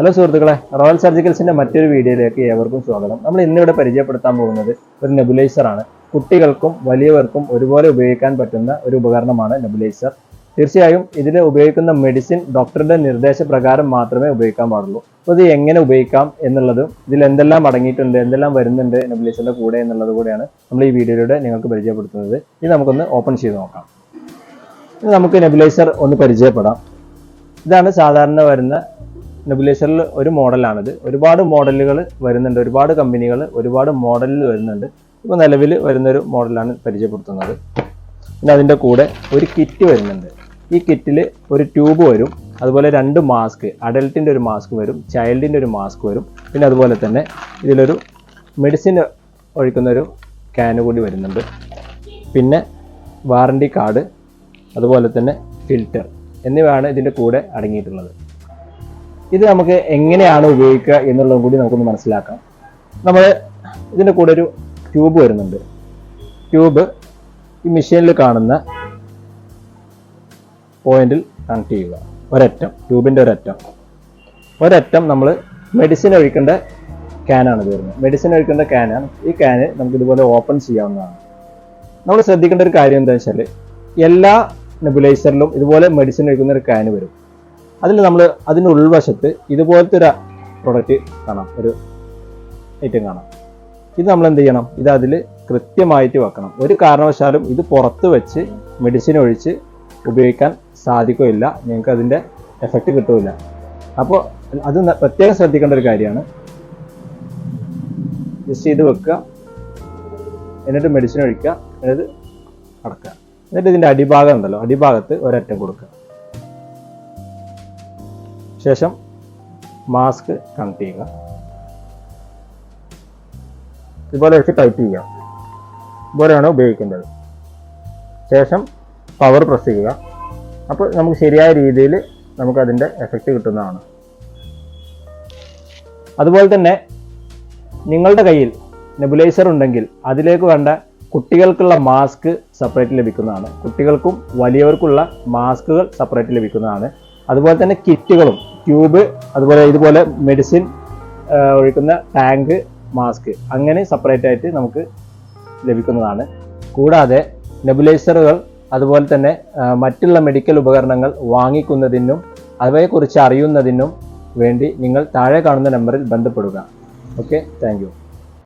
Hello സുഹൃത്തുക്കളെ royal സർജിക്കൽസിന്റെ മറ്റൊരു വീഡിയോയിലേക്ക് ഏവർക്കും സ്വാഗതം. നമ്മൾ ഇന്നിവിടെ പരിചയപ്പെടുത്താൻ പോകുന്നത് ഒരു നെബുലൈസർ ആണ്. കുട്ടികൾക്കും വലിയവർക്കും ഒരുപോലെ ഉപയോഗിക്കാൻ പറ്റുന്ന ഒരു ഉപകരണമാണ് നെബുലൈസർ തീർച്ചയായും ഇതിൽ ഉപയോഗിക്കുന്ന മെഡിസിൻ ഡോക്ടറുടെ നിർദ്ദേശപ്രകാരം മാത്രമേ ഉപയോഗിക്കാൻ പാടുള്ളൂ. അപ്പോൾ ഇത് എങ്ങനെ ഉപയോഗിക്കാം എന്നുള്ളതും ഇതിൽ എന്തെല്ലാം അടങ്ങിയിട്ടുണ്ട് എന്തെല്ലാം വരുന്നുണ്ട് നെബുലൈസറിന്റെ കൂടെ എന്നുള്ളത് കൂടെയാണ് നമ്മൾ ഈ വീഡിയോയിലൂടെ നിങ്ങൾക്ക് പരിചയപ്പെടുത്തുന്നത്. ഇത് നമുക്കൊന്ന് ഓപ്പൺ ചെയ്ത് നോക്കാം. നമുക്ക് നെബുലൈസർ ഒന്ന് പരിചയപ്പെടാം. ഇതാണ് സാധാരണ വരുന്ന നെബുലൈസറിൽ ഒരു മോഡലാണിത് ഒരുപാട് മോഡലുകൾ വരുന്നുണ്ട്. ഒരുപാട് കമ്പനികൾ ഒരുപാട് മോഡലിൽ വരുന്നുണ്ട്. ഇപ്പോൾ നിലവിൽ വരുന്നൊരു മോഡലാണ് പരിചയപ്പെടുത്തുന്നത്. പിന്നെ അതിന്റെ കൂടെ ഒരു കിറ്റ് വരുന്നുണ്ട്. ഈ കിറ്റിൽ ഒരു ട്യൂബ് വരും. അതുപോലെ രണ്ട് മാസ്ക് അഡൽട്ടിന്റെ ഒരു മാസ്ക് വരും ചൈൽഡിന്റെ ഒരു മാസ്ക് വരും. പിന്നെ അതുപോലെ തന്നെ ഇതിലൊരു മെഡിസിൻ ഒഴിക്കുന്നൊരു ക്യാന് കൂടി വരുന്നുണ്ട്. പിന്നെ വാറണ്ടി കാർഡ് അതുപോലെ തന്നെ ഫിൽറ്റർ എന്നിവയാണ് ഇതിന്റെ കൂടെ അടങ്ങിയിട്ടുള്ളത്. ഇത് നമുക്ക് എങ്ങനെയാണ് ഉപയോഗിക്കുക എന്നുള്ളതും കൂടി നമുക്കൊന്ന് മനസ്സിലാക്കാം. നമ്മൾ ഇതിന്റെ കൂടെ ഒരു ട്യൂബ് വരുന്നുണ്ട്. ട്യൂബ് ഈ മെഷീനിൽ കാണുന്ന പോയിന്റിൽ കണക്ട് ചെയ്യുക. ഒരറ്റം ട്യൂബിന്റെ ഒരറ്റം. ഒരറ്റം നമ്മൾ മെഡിസിൻ ഒഴിക്കേണ്ട ക്യാനാണ് വരുന്നത്. മെഡിസിൻ ഒഴിക്കേണ്ട ക്യാനാണ് ഈ ക്യാന് നമുക്ക് ഇതുപോലെ ഓപ്പൺ ചെയ്യാവുന്നതാണ്. നമ്മൾ ശ്രദ്ധിക്കേണ്ട ഒരു കാര്യം എന്താ വെച്ചാൽ എല്ലാ നെബുലൈസറിലും ഇതുപോലെ മെഡിസിൻ ഒഴിക്കുന്ന ഒരു ക്യാന് വരും. അതിൽ നമ്മൾ അതിന്റെ ഉൾവശത്ത് ഇതുപോലത്തെ ഒരു പ്രൊഡക്റ്റ് കാണാം. ഒരു ഐറ്റം കാണാം. ഇത് നമ്മൾ എന്ത് ചെയ്യണം? ഇത് അതിൽ കൃത്യമായിട്ട് വെക്കണം. ഒരു കാരണവശാലും ഇത് പുറത്ത് വെച്ച് മെഡിസിൻ ഒഴിച്ച് ഉപയോഗിക്കാൻ സാധിക്കില്ല നിങ്ങൾക്ക് അതിന്റെ എഫക്റ്റ് കിട്ടില്ല അപ്പോൾ അത് പ്രത്യേകം ശ്രദ്ധിക്കേണ്ട ഒരു കാര്യമാണ്. ജസ്റ്റ് ഇത് വെക്കുക. എന്നിട്ട് മെഡിസിൻ ഒഴിക്കുക. എന്നിട്ട് അടക്കുക എന്നിട്ട് ഇതിന്റെ അടിഭാഗം ഉണ്ടല്ലോ? അടിഭാഗത്ത് ഒരറ്റം കൊടുക്കുക. ശേഷം മാസ്ക് കണക്ട് ചെയ്യുക. ഇതുപോലെ വെച്ച് ടൈറ്റ് ചെയ്യുക. ഇതുപോലെയാണ് ഉപയോഗിക്കേണ്ടത്. ശേഷം പവർ പ്രസ് ചെയ്യുക. അപ്പോൾ നമുക്ക് ശരിയായ രീതിയിൽ നമുക്കതിന്റെ എഫക്റ്റ് കിട്ടുന്നതാണ്. അതുപോലെ തന്നെ നിങ്ങളുടെ കയ്യിൽ നെബുലൈസർ ഉണ്ടെങ്കിൽ അതിലേക്ക് വേണ്ട കുട്ടികൾക്കുള്ള മാസ്ക് സെപ്പറേറ്റ് ലഭിക്കുന്നതാണ്. കുട്ടികൾക്കും വലിയവർക്കുള്ള മാസ്കുകൾ സെപ്പറേറ്റ് ലഭിക്കുന്നതാണ്. അതുപോലെ തന്നെ കിറ്റുകളും ട്യൂബ് അതുപോലെ ഇതുപോലെ മെഡിസിൻ ഒഴിക്കുന്ന ടാങ്ക് മാസ്ക്. അങ്ങനെ സെപ്പറേറ്റ് ആയിട്ട് നമുക്ക് ലഭിക്കുന്നതാണ്. കൂടാതെ നെബുലൈസറുകൾ അതുപോലെ തന്നെ മറ്റുള്ള മെഡിക്കൽ ഉപകരണങ്ങൾ വാങ്ങിക്കുന്നതിനും അവയെക്കുറിച്ച് അറിയുന്നതിനും വേണ്ടി നിങ്ങൾ താഴെ കാണുന്ന നമ്പറിൽ ബന്ധപ്പെടുക. Okay thank